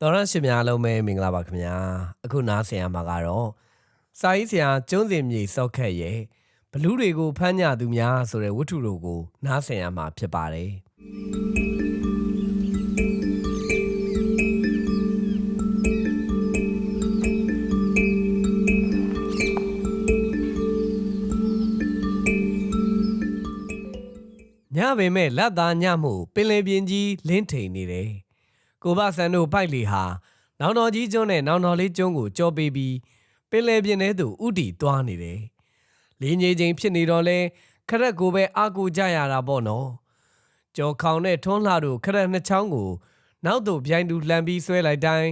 တော်ရရှိများလုံးပဲမင်္ဂလာပါခင်ဗျာအခုနားဆင်ရမှာကတော့စာရေးဆရာကျွန်းစင်မြေစောက်ခက်ရဲ့ဘလူးတွေကိုဖမ်းညသူများဆိုတဲ့ဝတ္ထုတို့ကိုနားဆင်ရမှာဖြစ်ပါတယ်ညပေမဲ့လက်သားညမှုပင်လယ်ပြင်ကြီးလင်းထိန်နေတယ် ကိုဘဆန်တို့ပိုက်လီဟာနောင်တော်ကြီးကျွန်းနဲ့နောင်တော်လေးကျွန်းကိုကြောပေးပြီးပင်လယ်ပြင်ထဲသို့ဥတီသွားနေတယ်လင်းကြီးချင်းဖြစ်နေတော့လဲခရက်ကိုပဲအာကူကြရတာပေါ့နော်ကြော်ခေါင်နဲ့ထွန်းလှတို့ခရက်နှစ်ချောင်းကိုနောက်သို့ပြိုင်တူလှန်ပြီးဆွဲလိုက်တိုင်း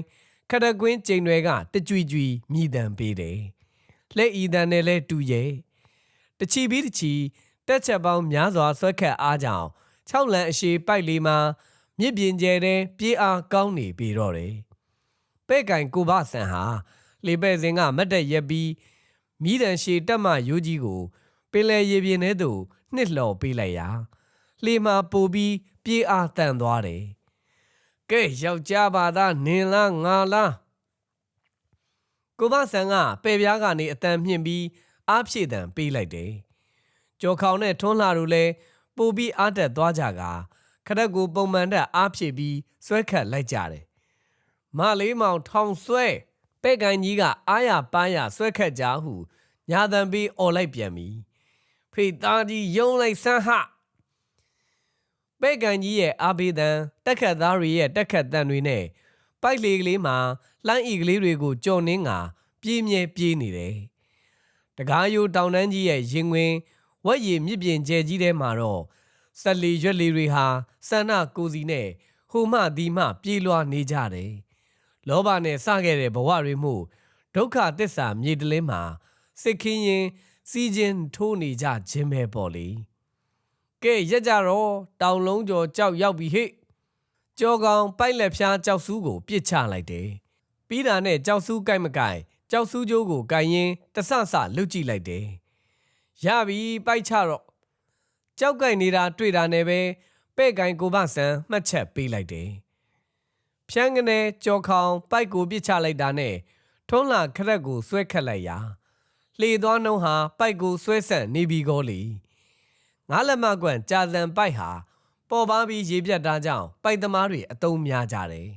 ခရက်ကွင်းကျိန်တွေကတကြွီကြွီမြည်တံပေးတယ်လက်ဤတန်နဲ့လဲတူရဲ့တချီပြီးတချီတက်ချက်ပေါင်းများစွာဆွဲခတ်အားကြောင့်6လန်အရှိပိုက်လေးမှာ မြစ်ပြင်ကျဲတဲ့ပြေးအားကောင်းနေပြီတော့တယ်ပဲ့ကင်ကိုဘဆန်ဟာလေပဲ့စင်ကမတ်တက်ရက်ပြီးမိတန်ရှည်တက်မှရိုးကြီးကိုပင်လယ်ရေပြင်ထဲသို့နှစ်လှော်ပေးလိုက်ရာလှေမှာပိုပြီးပြေးအားတန်သွားတယ်ကဲယောက်ျားပါသားနင်လားငါလားကိုဘဆန်ကပဲ့ပြားကနေအတန်မြင့်ပြီးအားဖြည့်တံပေးလိုက်တယ်ကြော်ခေါင်နဲ့ထွန်းလှတို့လည်းပိုပြီးအားတက်သွားကြက ခရက်ကိုပုံမှန်တက်အားဖြည့်ပြီးဆွဲခတ်လိုက်ကြတယ်မလေးမောင်ထောင်ဆွဲပဲ့ကန်ကြီးကအာရပန်းရဆွဲခတ်ကြဟုညာတံပြီးអော်လိုက်ပြန်ပြီဖေသားကြီးယုံလိုက်ဆန်းဟပဲ့ကန်ကြီးရဲ့အာဘေးတန်တက်ခတ်သားတွေရဲ့တက်ခတ်တန်တွေနဲ့ပိုက်လေကလေးမှာလှမ်းဤကလေးတွေကိုကြော်နှင်းကပြေးမြဲပြေးနေတယ်တကားယိုတောင်တန်းကြီးရဲ့ရင်ဝင်ဝက်ရည်မြစ်ပြင်ကျဲကြီးထဲမှာတော့ ဆက်လီရွက်လီတွေဟာဆန္ဒကိုစီနဲ့ဟိုမှဒီမှပြေးလွှားနေကြတယ်လောဘနဲ့စခဲ့တဲ့ဘဝတွေမှုဒုက္ခသစ္စာမြေတလင်းမှာစိတ်ခင်းရင်စီးခြင်းထိုးနေကြခြင်းပဲပေါ့လေကဲရက်ကြတော့တောင်လုံးကျော်ကြောက်ရောက်ပြီဟိကြောကောင်ပိုက်လက်ဖျားကြောက်ဆူးကိုပြစ်ချလိုက်တယ်ပြီးတာနဲ့ကြောက်ဆူးကိုက်မကိုက်ကြောက်ဆူးကျိုးကိုကိုင်ရင်တဆဆလှုပ်ကြည့်လိုက်တယ်ရပြီပိုက်ချတော့ ကြောက်ကြိုက်နေတာတွေ့တာနဲ့ပဲပဲ့ကိုင်ကိုဘဆန်မှတ်ချက်ပေးလိုက်တယ်ဖြန်းကနေကြော်ခေါင်ပိုက်ကိုပြစ်ချလိုက်တာနဲ့ထုံးလာခရက်ကိုဆွဲခတ်လိုက်ရာလှေသွားနှုံးဟာပိုက်ကိုဆွဲဆက်နေပြီကောလေငါးလက်မကွန့်ကြာစံပိုက်ဟာပေါ်ပါပြီးရေပြတ်တာကြောင့်ပိုက်သမားတွေအတုံးများကြတယ်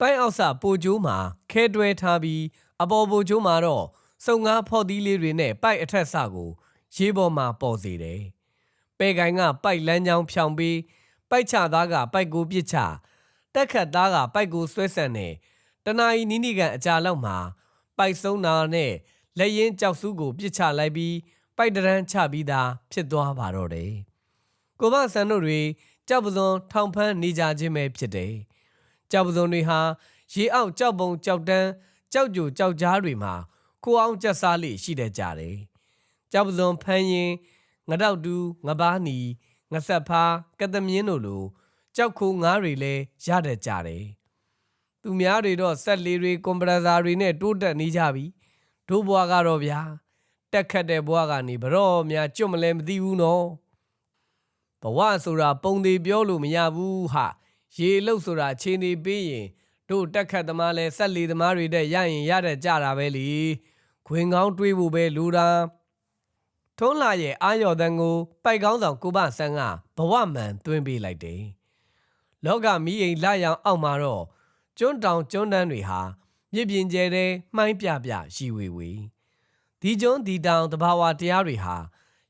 ပိုက်အောက်ဆပိုကျိုးမှာခဲတွဲထားပြီးအပေါ်ပိုကျိုးမှာတော့စုံငါဖော်သီးလေးတွေနဲ့ပိုက်အထက်ဆကိုရေပေါ်မှာပေါ်စေတယ် ပဲကိုင်ကပိုက်လန်းချောင်းဖြောင်ပြီးပိုက်ချသားကပိုက်ကိုပြစ်ချတက်ခတ်သားကပိုက်ကိုဆွဲဆန့်နေတနာယီနီးနီကန်အကြာလောက်မှာပိုက်ဆုံးနာနဲ့လက်ရင်ကြောက်စုကိုပြစ်ချလိုက်ပြီးပိုက်တရန်ချပြီးသားဖြစ်သွားပါတော့တယ်ကိုမဆန်တို့တွေကြောက်ပစုံထောင်ဖန်းနေကြခြင်းပဲဖြစ်တယ်ကြောက်ပစုံတွေဟာရေအောက်ကြောက်ပုံကြောက်တန်းကြောက်ကြိုကြောက်ကြားတွေမှာကိုအောင်ကြက်စားလေးရှိတဲ့ကြတယ်ကြောက်ပစုံဖမ်းရင် ငတောက်တူငပားနီငဆက်ဖားကတမင်းတို့လိုကြောက်ခိုးငားတွေလည်းရတတ်ကြတယ်။သူများတွေတော့ဆက်လေးတွေကွန်ပရက်ဆာတွေနဲ့တိုးတက်နေကြပြီ။တို့ဘွားကတော့ဗျာတက်ခတ်တဲ့ဘွားကနေဘရော့များကျွတ်မလဲမသိဘူးနော်။ဘဝဆိုတာပုံသေးပြောလို့မရဘူးဟာရေလုတ်ဆိုတာခြေနေပေးရင်တို့တက်ခတ်သမားလဲဆက်လီသမားတွေတဲ့ရရင်ရတဲ့ကြတာပဲလေခွင်ကောင်းတွေးဖို့ပဲလူတာ ထုံးလာရဲ့အာရော်တန်ကိုပိုက်ကောင်းဆောင်ကိုဘဆန်းကဘဝမှန်သွင်းပေးလိုက်တယ်။လောကမီးအိမ်လာရောင်အောက်မှာတော့ကျွန်းတောင်ကျွန်းတန်းတွေဟာမြစ်ပြင်ကျဲတဲ့မှိုင်းပြပြရှိဝေဝေဒီကျွန်းဒီတောင်တဘာဝတရားတွေဟာ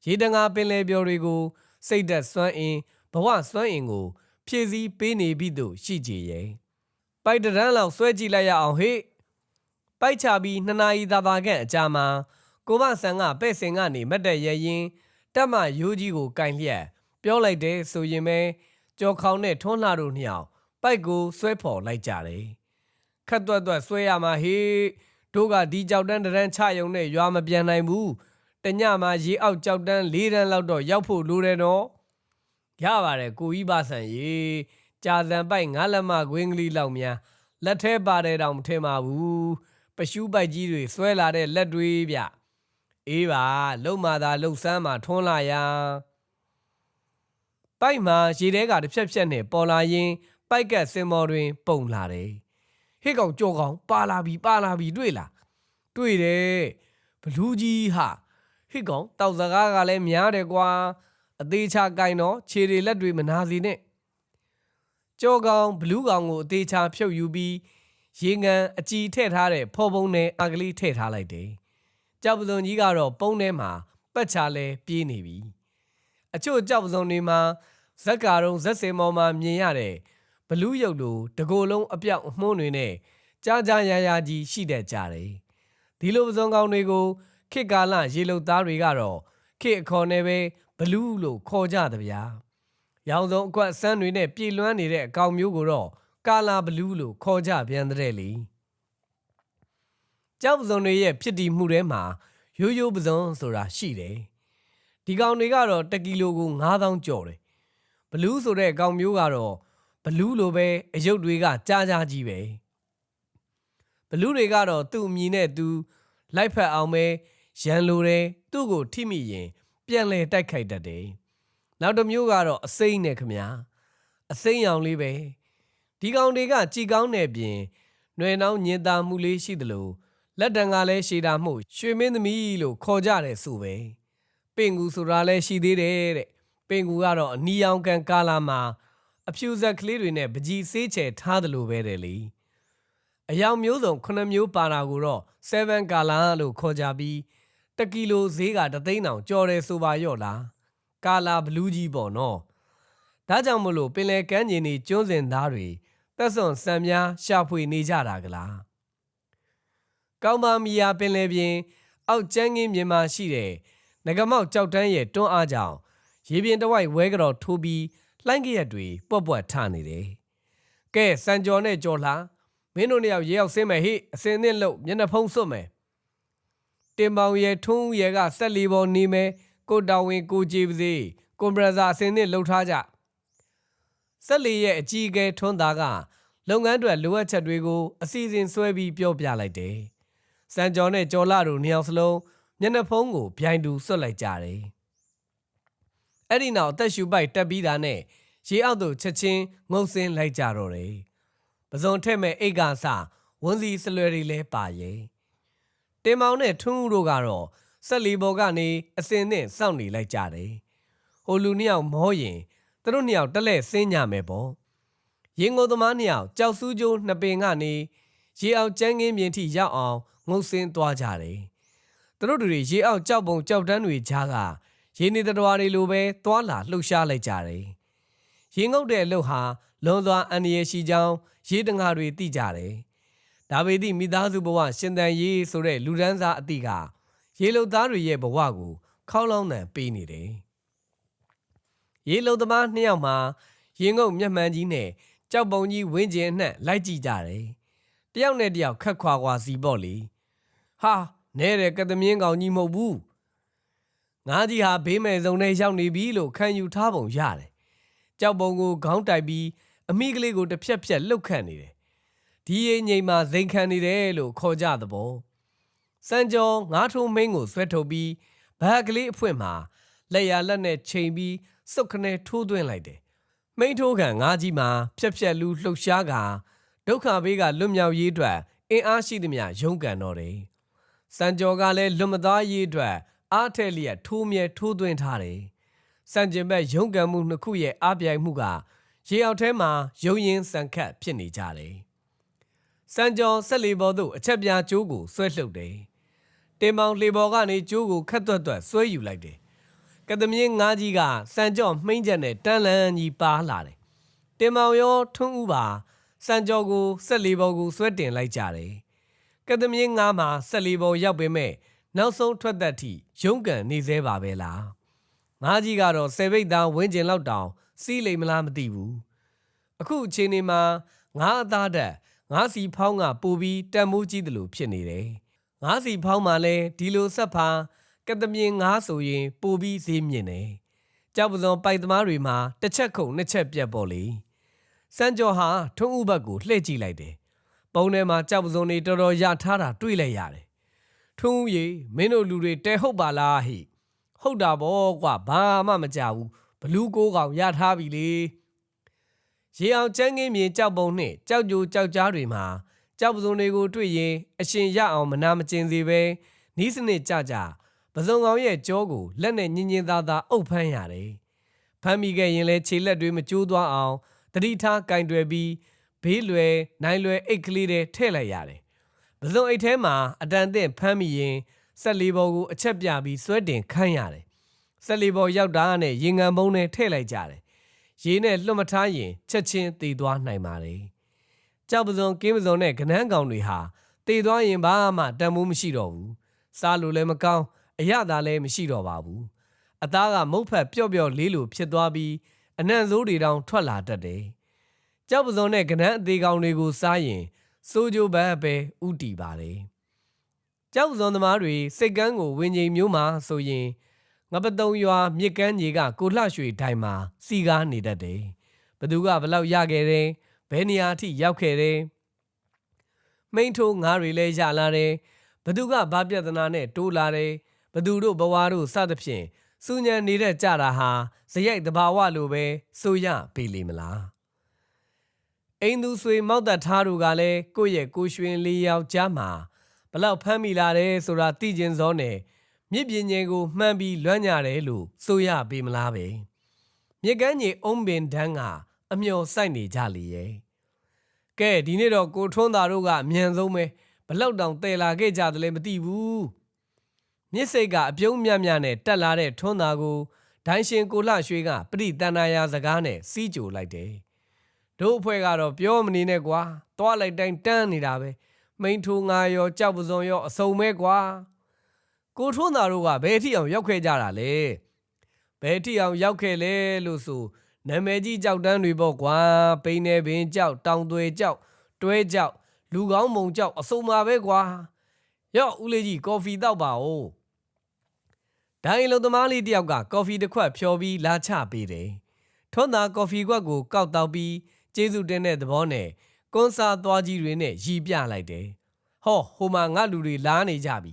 ရေတငါပင်လယ်ပြော်တွေကို စိတ်သက်စွမ်းအင်ဘဝစွမ်းအင်ကို ဖြည့်ဆည်းပေးနေပြီတို့ရှိကြရဲ့ပိုက်တရန်လောက်ဆွဲကြည့်လိုက်ရအောင်ဟေ့ပိုက်ချပြီးနှစ်နာရီသာသာခန့်အကြာမှာ ကိုမဆန်ကပဲ့စင်ကနေမတ်တက်ရရင်တက်မရိုးကြီးကိုကင်လျက်ပြောလိုက်တယ်ဆိုရင်ပဲကြော်ခေါင်နဲ့ထွန်းလှတို့နှစ်ယောက်ပိုက်ကိုဆွဲဖော်လိုက်ကြတယ်ခက်သွက်သွက်ဆွဲရမှာဟေးတို့ကဒီကြောက်တန်းတန်းချယုံနဲ့ရွာမပြန်နိုင်ဘူးတညမှာရေအောက်ကြောက်တန်း၄တန်းလောက်တော့ရောက်ဖို့လိုတယ်နော်ရပါတယ်ကိုကြီးပါဆန်ရေကြာစံပိုက်ငါးလက်မခွင်းကလေးလောက်များလက်ထဲပါတယ်တောင်မထင်ပါဘူးပရှူးပိုက်ကြီးတွေဆွဲလာတဲ့လက်တွေဗျ အေးပါလုံမာသာလှုပ်ဆန်းမှာထွန်းလာရာပိုက်မှာရေထဲကတစ်ဖြက်ဖြက်နဲ့ပေါ်လာရင် ပိုက်ကက်စင်မော်တွင် ပုံလာတယ်ဟေ့ကောင်ကြော်ကောင်ပါလာပြီပါလာပြီတွေ့လားတွေ့တယ်ဘလူးကြီးဟာဟေ့ကောင်တောက်စကားကလည်းများတယ်ကွာအသေးချကင်တော့ခြေတွေလက်တွေမနာစီနဲ့ကြော်ကောင်ဘလူးကောင်ကိုအသေးချဖြုတ်ယူပြီးရေငန်အကြည်ထည့်ထားတဲ့ဖော်ပုံနဲ့အကလေးထည့်ထားလိုက်တယ် ကြောက်ပစုံကြီးကတော့ပုံထဲမှာပတ်ချလဲပြေးနေပြီအချို့ကြောက်ပစုံတွေမှာဇက်ကာတုံးဇက်စင်မော်မှာမြင်ရတဲ့ဘလူးရုပ်လိုတကိုယ်လုံးအပြောက်အမှုန်းတွေနဲ့ကြားကြားရရကြီးရှိတတ်ကြတယ်ဒီလိုပစုံကောင်တွေကိုခေတ်ကာလရေလုံသားတွေကတော့ခေတ်အခေါ်နဲ့ပဲဘလူးလို့ခေါ်ကြတယ်ဗျာရောင်စုံအကွက်ဆန်းတွေနဲ့ပြေလွှမ်းနေတဲ့အကောင်မျိုးကိုတော့ကာလာဘလူးလို့ခေါ်ကြပြန်တဲ့လေ ကြောက်ပစုံတွေရဲ့ဖြစ်တည်မှုထဲမှာရိုးရိုးပစုံဆိုတာရှိတယ်ဒီကောင်တွေကတော့1ကီလိုကို9000ကျော်တယ်ဘလူးဆိုတဲ့ကောင်မျိုးကတော့ဘလူးလိုပဲအယုတ်တွေကကြားကြားကြီးပဲဘလူးတွေကတော့သူ့အမည်နဲ့သူလိုက်ဖက်အောင်ပဲရန်လိုတယ်သူ့ကိုထိမိရင် ပြန်လဲတိုက်ခိုက်တတ်တယ်နောက်တစ်မျိုးကတော့အစိမ့်နဲ့ခမညာအစိမ့်အောင်လေးပဲဒီကောင်တွေကကြည်ကောင်းတဲ့ပြင်ຫນွေနှောင်းညင်သာမှုလေးရှိသလို လက်တံကလည်းရှည်တာမှုရွှေမင်းသမီးလို့ခေါ်ကြတယ်ဆိုပဲပင်ကူဆိုတာလည်းရှိသေးတယ်တဲ့ပင်ကူကတော့အနီရောင်ကန်ကာလာမှာအဖြူဇက်ကလေးတွေနဲ့ပကြီးဆေးချယ်ထားသလိုပဲတဲ့လေအယောင်မျိုးစုံ9မျိုးပါတာကိုတော့7ကာလာလို့ခေါ်ကြပြီးတကီလိုဈေးကတသိန်းတောင်ကျော်တယ်ဆိုပါရော့လားကာလာဘလူးကြီးပေါ့နော်ဒါကြောင့်မလို့ပင်လယ်ကမ်းခြေနေကျွန်းစင်သားတွေတက်စွန်ဆံများရှာဖွေနေကြတာကလား ကောင်းပါမီယာပင်လယ်ပြင် အောက်ကျန်းကင်းပြင်မှာရှိတဲ့ငကမောက်ကြောက်တန်းရဲ့တွန်းအားကြောင့်ရေပြင်တစ်ဝိုက်ဝဲကြော်ထိုးပြီးလှိုင်းကြရက်တွေပွက်ပွက်ထနေတယ်။ကဲစံကျော်နဲ့ကြော်လာမင်းတို့နှစ်ယောက်ရေရောက်ဆင်းမယ်ဟိအစင်းသင့်လို့မျက်နှာဖုံးစွတ်မယ်။တင်ပေါင်ရဲ့ထုံးရဲ့ကဆက်လီပေါ်နေမယ်ကိုတောင်ဝင်ကိုကြည်ပါစေကွန်ပရက်ဆာအစင်းသင့်လှုပ်ထားကြ။ဆက်လီရဲ့အကြီးအကဲထွန်းသားကလုပ်ငန်းတွေလိုအပ်ချက်တွေကိုအစီအစဉ်ဆွဲပြီးပြောပြလိုက်တယ်။ စံကျော်နဲ့ကျော်လာတို့နှစ်ယောက်စလုံးမျက်နှာဖုံးကိုဗျိုင်တူဆွတ်လိုက်ကြတယ်။အဲ့ဒီနောက်အသက်ရှူပိုက်တက်ပြီးတာနဲ့ရေအောက်သို့ချက်ချင်းငုံစင်းလိုက်ကြတော့တယ်။ပစုံထက်မဲ့အိတ်ကစဝန်းစီစလွယ်တွေလဲပါရဲ့။တင်မောင်နဲ့ထွန်းဦးတို့ကတော့ဆက်လီဘော်ကနေအစင်းနဲ့စောင့်နေလိုက်ကြတယ်။ဟိုလူနှစ်ယောက်မောရင်သူတို့နှစ်ယောက်တက်လက်ဆင်းကြမယ်ပေါ့။ရင်ငုံသမားနှစ်ယောက်ကြောက်စူးကျိုးနှစ်ပင်ကနေရေအောင်ကျန်းကင်းမြင်ထိရောက်အောင် ငုံစင်းသွားကြတယ်။သူတို့တွေရေအောက်ကြောက်ပုံကြောက်တန်းတွေကြားကရေနေတော်တွေလိုပဲသွာလာလှုပ်ရှားလိုက်ကြတယ်။ရေငုတ်တဲ့အလုပ်ဟာလွန်စွာအန္တရာယ်ရှိကြောင်းရေတငါတွေသိကြတယ်။ဒါပေသည့်မိသားစုဘဝရှင်သန်ရေးဆိုတဲ့လူဒန်းစားအသည့်ကရေလုံသားတွေရဲ့ဘဝကိုခေါင်းလောင်းတန်ပေးနေတယ်။ရေလုံသမားနှစ်ယောက်မှာရေငုတ်မျက်မှန်ကြီးနဲ့ကြောက်ပုံကြီးဝင်းကျင်အနှံ့လိုက်ကြည့်ကြတယ်။တယောက်နဲ့တယောက်ခတ်ခွာခွာစီပေါ့လေ။ ဟာနဲတယ်ကသမင်းကောင်ကြီးမဟုတ်ဘူး။ငါးကြီးဟာဘေးမဲ့စုံနဲ့ရောက်နေပြီလို့ခံယူထားပုံရတယ်။ကြောက်ပုံကိုခေါင်းတိုက်ပြီးအမိကလေးကိုတစ်ဖြက်ဖြက်လှုပ်ခတ်နေတယ်။ဒီရင်ငိမ်မှာဇိမ်ခံနေတယ်လို့ခေါ်ကြသဘော။စံကြောငါးထုံးမင်းကိုဆွဲထုတ်ပြီးဘာကလေးအဖွင့်မှာလက်ရလက်နဲ့ချိန်ပြီးစုတ်ခနဲ့ထိုးသွင်းလိုက်တယ်။မိန်ထိုးခံငါးကြီးမှာဖြက်ဖြက်လူလှုပ်ရှားကဒုက္ခဘေးကလွတ်မြောက်ရေးအတွက်အင်အားရှိသမျှရုန်းကန်တော့တယ်။ စံကြောကလည်းလွတ်မသားရေးအတွက်အားထက်လျက်ထိုးမြဲထိုးသွင်းထားတယ်။စံကျင်ဘက်ရုန်းကန်မှုနှစ်ခုရဲ့အားပြိုင်မှုကရေအောက်ထဲမှာရုံရင်စံခတ်ဖြစ်နေကြတယ်။စံကြောဆက်လီဘော်တို့အချက်ပြားကျိုးကိုဆွဲလှုပ်တယ်။တင်မောင်လေဘော်ကနေကျိုးကိုခတ်သွက်သွက်ဆွဲယူလိုက်တယ်။ကသမင်းငါးကြီးကစံကြောမှိမ့်ချက်နဲ့တန်းလန်းကြီးပါလာတယ်။တင်မောင်ရောထွန်းဦးပါစံကြောကိုဆက်လီဘော်ကိုဆွဲတင်လိုက်ကြတယ်။ ကသမင်းငါးမှာဆက်လီဘော်ရောက်ပေမဲ့နောက်ဆုံးထွက်သက်ထိရုန်းကန်နေသေးပါပဲလား။ငါးကြီးကတော့ဆယ်ဘိတ်သားဝင်းကျင်လောက်တောင်စီးလိမ်မလားမသိဘူးအခုအချိန်ဒီမှာငါးအသားတက်ငါးစီဖောင်းကပိုပြီးတန်မိုးကြီးတယ်လို့ဖြစ်နေတယ်ငါးစီဖောင်းမှလည်းဒီလိုဆက်ဖာကတမြင်ငါးဆိုရင်ပိုပြီးဈေးမြင့်တယ်ကြောက်ပစုံပိုက်သမားတွေမှာတစ်ချက်ခုံနှစ်ချက်ပြတ်ပေါ်လေစံကျော်ဟာထုံးဥဘတ်ကိုလှည့်ကြည့်လိုက်တယ် ပုံထဲမှာကြောက်ပစုံတွေတော်တော်ရထားတာတွေ့လိုက်ရတယ်ထုံးဦးရေမင်းတို့လူတွေတဲဟုတ်ပါလားဟိဟုတ်တာဗောကွာဘာမှမကြဘူးဘလူးကိုကောင်ရထားပြီလေရေအောင်ချမ်းကင်းမြေကြောက်ပုံနှင့်ကြောက်ကြိုကြောက်ကြားတွေမှာကြောက်ပစုံတွေကိုတွေ့ရင်အရှင်ရအောင်မနာမကျင်စေပဲနီးစနစ်ကြကြပစုံကောင်ရဲ့ကြောကိုလက်နဲ့ညင်ညင်သားသားအုပ်ဖမ်းရတယ်ဖမ်းမိခဲ့ရင်လည်းခြေလက်တွေမကျိုးသွားအောင်တတိထားကင်တွယ်ပြီး ဘေးလွယ်နိုင်လွယ်အိတ်ကလေးတွေထည့်လိုက်ရတယ်ပစုံအိတ်ထဲမှာအတန်သင့်ဖမ်းမိရင်ဆက်လေးဘောကိုအချက်ပြပြီးဆွဲတင်ခန်းရတယ်ဆက်လေးဘောရောက်တာနဲ့ရေငန်ပုံးနဲ့ထည့်လိုက်ကြတယ်ရေနဲ့လွတ်မထားရင်ချက်ချင်းတည်သွားနိုင်ပါတယ်ကြောက်ပစုံကင်းပစုံနဲ့ကနန်းကောင်တွေဟာတည်သွားရင်ဘာမှတန်မိုးမရှိတော့ဘူးစားလို့လည်းမကောင်းအရသာလည်းမရှိတော့ပါဘူးအသားကမုတ်ဖက်ပျော့ပျော့လေးလိုဖြစ်သွားပြီးအနံ့ဆိုးတွေတောင်ထွက်လာတတ်တယ် ကြောက်ပစုံနဲ့ကနန်းအသေးကောင်တွေကိုစားရင်စိုးကြိုးဘတ်ပဲဥတီပါတယ်ကြောက်ပစုံသမားတွေစိတ်ကန်းကိုဝင်းချိန်မျိုးမှာဆိုရင်ငပတုံရွာမြစ်ကမ်းကြီးကကိုလှရွှေတိုင်မှာစီကားနေတတ်တယ်ဘသူကဘလောက်ရခဲ့တယ်ဘယ်နေရာအထိရောက်ခဲ့တယ်မိန်ထိုးငါးတွေလည်းရလာတယ်ဘသူကဘာပြဿနာနဲ့တိုးလာတယ်ဘသူတို့ဘဝတို့စသဖြင့်စူညံနေတဲ့ကြတာဟာဇရိုက်တဘာဝလိုပဲဆိုရပေလိမ့်မလား အိမ်သူဆွေမောက်သက်ထားတို့ကလည်းကိုယ့်ရဲ့ကိုရွှင်လေးယောက်ကြားမှာဘလောက်ဖမ်းမိလာတယ်ဆိုတာသိကျင်စောနဲ့မြစ်ပြင်းငယ်ကိုမှန်ပြီးလွမ်းကြတယ်လို့ဆိုရပေမလားပဲမြစ်ကမ်းကြီးအုံးပင်တန်းကအမျော်စိုက်နေကြလေရဲ့ကဲဒီနေ့တော့ကိုထွန်းသားတို့ကအမြန်ဆုံးပဲဘလောက်တောင်တည်လာခဲ့ကြတယ်လဲမသိဘူးမြစ်စိတ်ကအပြုံးမြမြနဲ့တက်လာတဲ့ထွန်းသားကိုဒိုင်းရှင်ကိုလှရွှေကပရိတန်နာယာစကားနဲ့စီးကြိုလိုက်တယ် တို့အဖွဲ့ကတော့ပြောမနေနဲ့ကွာတွားလိုက်တိုင်းတန်းနေတာပဲမိန်ထိုးငါရောကြောက်ပစုံရောအစုံမဲကွာကိုထွန်းသားတို့ကဘယ်ထိအောင်ရောက်ခဲ့ကြတာလဲဘယ်ထိအောင်ရောက်ခဲ့လဲလို့ဆိုနာမည်ကြီးကြောက်တန်းတွေပေါ့ကွာပိန်းနေပင်ကြောက်တောင်သွေကြောက်တွဲကြောက်လူကောင်းမုံကြောက်အစုံပါပဲကွာရော့ဦးလေးကြီးကော်ဖီတောက်ပါဦးဒိုင်လုံသမားလေးတယောက်ကကော်ဖီတစ်ခွက်ဖြော်ပြီးလာချပေးတယ်ထွန်းသာကော်ဖီခွက်ကိုကောက်တောက်ပြီး ကျေးဇူးတင်တဲ့သဘောနဲ့ကွန်ဆာသွားကြီးတွေနဲ့ရီပြလိုက်တယ်ဟောဟိုမှာငါလူတွေလားနေကြပြီ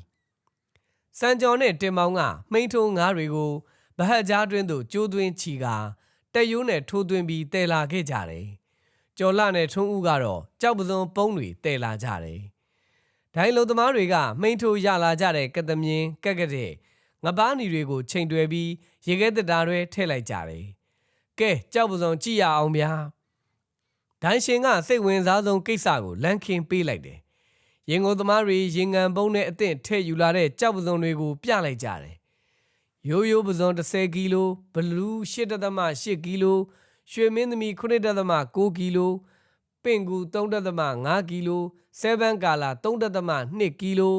စံကြော်နဲ့တင်မောင်ကမှိန်ထုံငါးတွေကိုဗဟတ်ကြားတွင်းသို့ကျိုးသွင်းချီကာတက်ရိုးနဲ့ထိုးသွင်းပြီးတည်လာခဲ့ကြတယ်။ကျော်လာနဲ့ထုံးဦးကတော့ကြောက်ပစုံပုံးတွေတည်လာကြတယ်။ဒိုင်လုံသမားတွေကမှိန်ထိုးရလာကြတဲ့ကတမင်းကက်ကတဲ့ငပားနီတွေကိုချိန်တွယ်ပြီးရေခဲတက်တာတွေထည့်လိုက်ကြတယ်။ကဲကြောက်ပစုံကြည့်ရအောင်ဗျာ။ ဒိုင်ရှင်ကစိတ်ဝင်စားဆုံးကိစ္စကိုလမ်းခင်းပေးလိုက်တယ်။ရင်ကုန်သမားတွေရင်ငံပုံးနဲ့အသင့်ထည့်ယူလာတဲ့ကြောက်ပစုံတွေကိုပြလိုက်ကြတယ်။ရိုးရိုးပစုံ30ကီလိုဘလူး8.8ကီလိုရွှေမင်းသမီး9.6ကီလိုပင့်ကူ3.5ကီလို7ကာလာ3.2ကီလို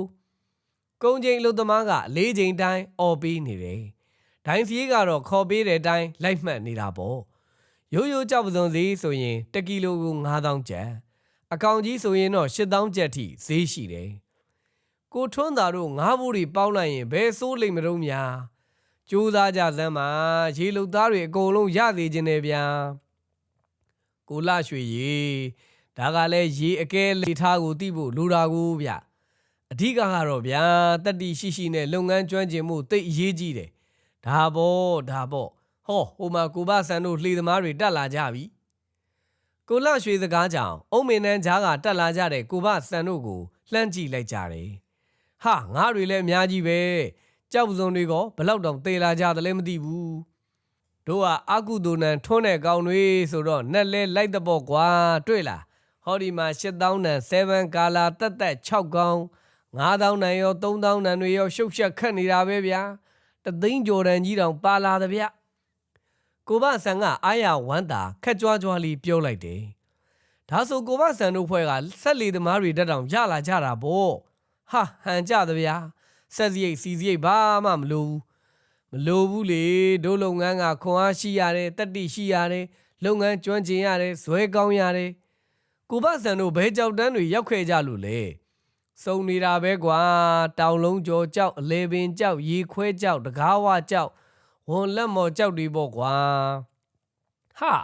ကုန်းချိန်အလုပ်သမားက၄ချိန်တိုင်းអော်ပေးနေတယ်။ဒိုင်းစီးကတော့ခေါ်ပေးတဲ့အတိုင်းလိုက်မှတ်နေတာပေါ့။ ရိုးရိုးကြောက်ပစုံဈေးဆိုရင်1ကီလိုကို9000ကျပ်အကောင်ကြီးဆိုရင်တော့8000ကျပ်ထိဈေးရှိတယ်။ကိုထွန်းသာတို့ငါးဘူးတွေပေါင်းလိုက်ရင်ဘယ်စိုးလိမ့်မတော့များ။ကြိုးစားကြစမ်းပါရေလုသားတွေအကုန်လုံးရသေးခြင်းနဲ့ဗျာကိုလရွှေရေဒါကလည်းရေအကဲလေထားကိုတိဖို့လိုတာကိုဗျအဓိကကတော့ဗျာတတိရှိရှိနဲ့လုပ်ငန်းကျွမ်းကျင်မှုတိတ်အရေးကြီးတယ်ဒါပေါ့ဒါပေါ့ ဟောဟိုမှာကိုဘဆန်တို့လှေသမားတွေတက်လာကြပြီကိုလရွှေစကားကြောင့်အုံမင်းနန်းကြားကတက်လာကြတဲ့ကိုဘဆန်တို့ကိုလှမ်းကြည့်လိုက်ကြတယ်ဟာငါတွေလည်းအများကြီးပဲကြောက်စုံတွေကဘလောက်တောင်သေလာကြတယ်လဲမသိဘူးတို့ကအကုသိုလ်နံထွန်းတဲ့ကောင်တွေဆိုတော့နက်လဲလိုက်တဲ့ပေါ့ကွာတွေ့လားဟောဒီမှာ8000နံ7ကာလာတက်တက်6ကောင်9000နံရော3000နံတွေရောရှုပ်ရှက်ခတ်နေတာပဲဗျာတသိန်းကျော်တန်ကြီးတောင်ပါလာတဲ့ဗျ ကိုဘဆန်ကအာရဝမ်းတာခက်ကြွားကြွားလေးပြောလိုက်တယ်ဒါဆိုကိုဘဆန်တို့ဖွဲ့ကဆက်လီသမားတွေတက်တောင်ရလာကြတာပေါ့ဟာဟန်ကြတဲ့ဗျာဆက်စရိတ်စီစရိတ်ဘာမှမလိုဘူးမလိုဘူးလေတို့လုပ်ငန်းကခွန်အားရှိရတယ်တက်တိရှိရတယ်လုပ်ငန်းကျွမ်းကျင်ရတယ်ဇွဲကောင်းရတယ်ကိုဘဆန်တို့ဘဲကြောက်တန်းတွေရောက်ခဲ့ကြလို့လေစုံနေတာပဲကွာတောင်လုံးကျော်ကြောက်အလေပင်ကြောက်ရေခွဲကြောက်တကားဝကြောက် ဝန်လက်မော်ကြောက်တွေပေါ့ကွာဟာ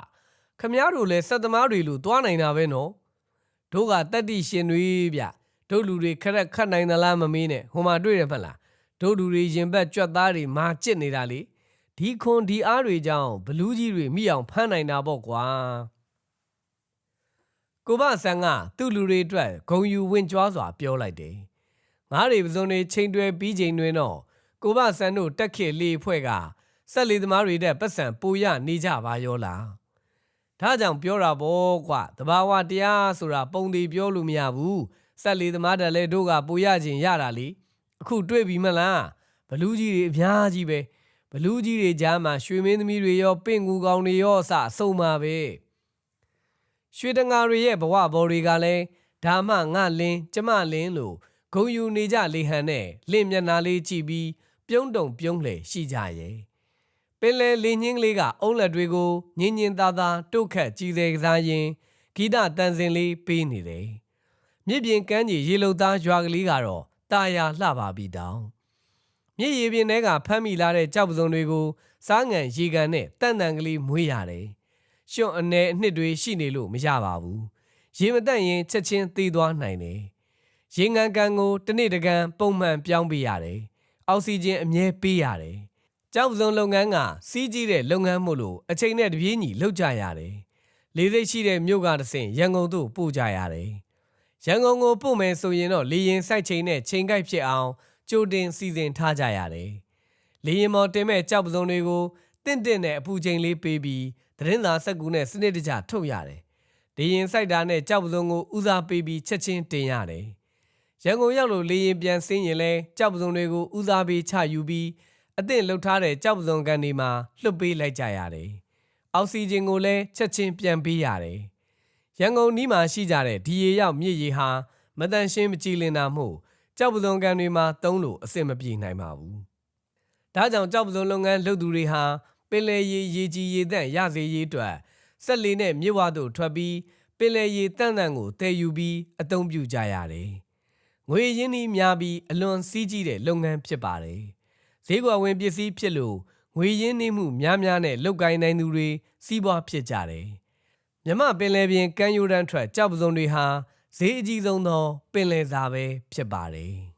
ခမားတို့လည်းစက်သမားတွေလို့တွားနိုင်တာပဲနော်တို့ကတက်တိရှင်တွေဗျဒုတ်လူတွေခရက်ခတ်နိုင်သလားမမေးနဲ့ဟိုမှာတွေ့ရမှလားဒုတ်လူတွေရင်ဘတ်ကြွက်သားတွေမာကျစ်နေတာလေဒီခွန်ဒီအားတွေကြောင့်ဘလူးကြီးတွေမိအောင်ဖမ်းနိုင်တာပေါ့ကွာကကိုဘဆန်းကသူ့လူတွေအတွက်ဂုံယူဝင်ကြွားစွာပြောလိုက်တယ်ငါးတွေပစုံတွေချိန်တွဲပြီးချိန်တွင်တော့ကိုဘဆန်းတို့တက်ခေလေးဖွဲ့က ဆက်လီသမားတွေတဲ့ပတ်စံပူရနေကြပါရောလားဒါကြောင့်ပြောတာပေါ့ကွာတဘာဝတရားဆိုတာပုံသေးပြောလို့မရဘူးဆက်လီသမားတက်လဲတို့ကပူရခြင်းရတာလေအခုတွေ့ပြီမလားဘလူးကြီးတွေအများကြီးပဲဘလူးကြီးတွေကြားမှာရွှေမင်းသမီးတွေရောပင့်ကူကောင်တွေရောအစအစုံပါပဲရွှေတငါတွေရဲ့ဘဝဘော်တွေကလည်းဒါမှငါလင်းကျမလင်းလို့ဂုံယူနေကြလေဟန်နဲ့လင့်မျက်နာလေးကြည့်ပြီးပြုံးတုံပြုံးလှယ်ရှိကြရဲ့ ပင်လေလင်းချင်းကလေးကအုံးလက်တွေကိုညင်ညင်သားသားတုတ်ခတ်ကြည်သေးကစားရင်းဂီတတန်စင်လေးပေးနေတယ်မြစ်ပြင်ကမ်းကြီးရေလုံသားရွာကလေးကတော့တာယာလှပါပြီတောင်မြစ်ရေပြင်ထဲကဖမ်းမိလာတဲ့ကြောက်ပစုံတွေကိုစားငံရေကန်နဲ့တန်တန်ကလေးမွေးရတယ်ရှွန့်အနေအနှစ်တွေရှိနေလို့မရပါဘူးရေမတက်ရင်ချက်ချင်းသေးသွားနိုင်တယ်ရေငန်ကန်ကိုတစ်နေ့တစ်ကန်ပုံမှန်ပြောင်းပေးရတယ်အောက်ဆီဂျင်အမြဲပေးရတယ် ကြောက်စုံလုပ်ငန်းကစီးကြီးတဲ့လုပ်ငန်းမို့လို့အချိန်နဲ့တပြေးညီလုပ်ကြရတယ်လေးစိတ်ရှိတဲ့မြို့ကတဆင့်ရန်ကုန်သို့ပို့ကြရတယ်ရန်ကုန်ကိုပို့မယ်ဆိုရင်တော့လေရင်စိုက်ချိန်နဲ့ချိန်ကိုက်ဖြစ်အောင်ကြိုတင်စီစဉ်ထားကြရတယ်လေရင်မော်တင်မဲ့ကြောက်စုံတွေကိုတင့်တင့်နဲ့အပူချိန်လေးပေးပြီးသတင်းစာစက်ကူနဲ့စနစ်တကျထုတ်ရတယ်။လေရင်စိုက်တာနဲ့ကြောက်ပစုံကိုဦးစားပေးပြီးချက်ချင်းတင်ရတယ်။ရန်ကုန်ရောက်လို့လေရင်ပြန်ဆင်းရင်လဲကြောက်ပစုံတွေကိုဦးစားပေးချယူပြီး အသင့်လှုပ်ထားတဲ့ကြောက်ပစုံကန်ဒီမှာလွှတ်ပေးလိုက်ကြရတယ်။အောက်ဆီဂျင်ကိုလည်းချက်ချင်းပြန်ပေးရတယ်။ရန်ကုန်နီးမှာရှိကြတဲ့ဒီရေရောက်မြစ်ရေဟာမတန်ရှင်းမကြည်လင်တာမို့ကြောက်ပစုံကန်တွေမှာတုံးလို့အဆင်မပြေနိုင်ပါဘူး။ဒါကြောင့်ကြောက်ပစုံလုပ်ငန်းလုပ်သူတွေဟာပင်လယ်ရေရေကြီးရေတန့်ရစေရေးအတွက်ဆက်လီနဲ့မြစ်ဝသို့ထွက်ပြီးပင်လယ်ရေတန့်တန့်ကိုတည်ယူပြီးအသုံးပြုကြရတယ်။ငွေရင်းနှီးများပြီးအလွန်စီးကြီးတဲ့လုပ်ငန်းဖြစ်ပါတယ်။ ဈေးကွက်ဝင်ပစ္စည်းဖြစ်လို့ငွေရင်းနှီးမှုများများနဲ့လုပ်ကိုင်နိုင်သူတွေစီးပွားဖြစ်ကြတယ်။မြမပင်လယ်ပြင်ကမ်းရိုးတန်းထွက်ကြောက်ပစုံတွေဟာဈေးအကြီးဆုံးသောပင်လယ်စာပဲဖြစ်ပါတယ်။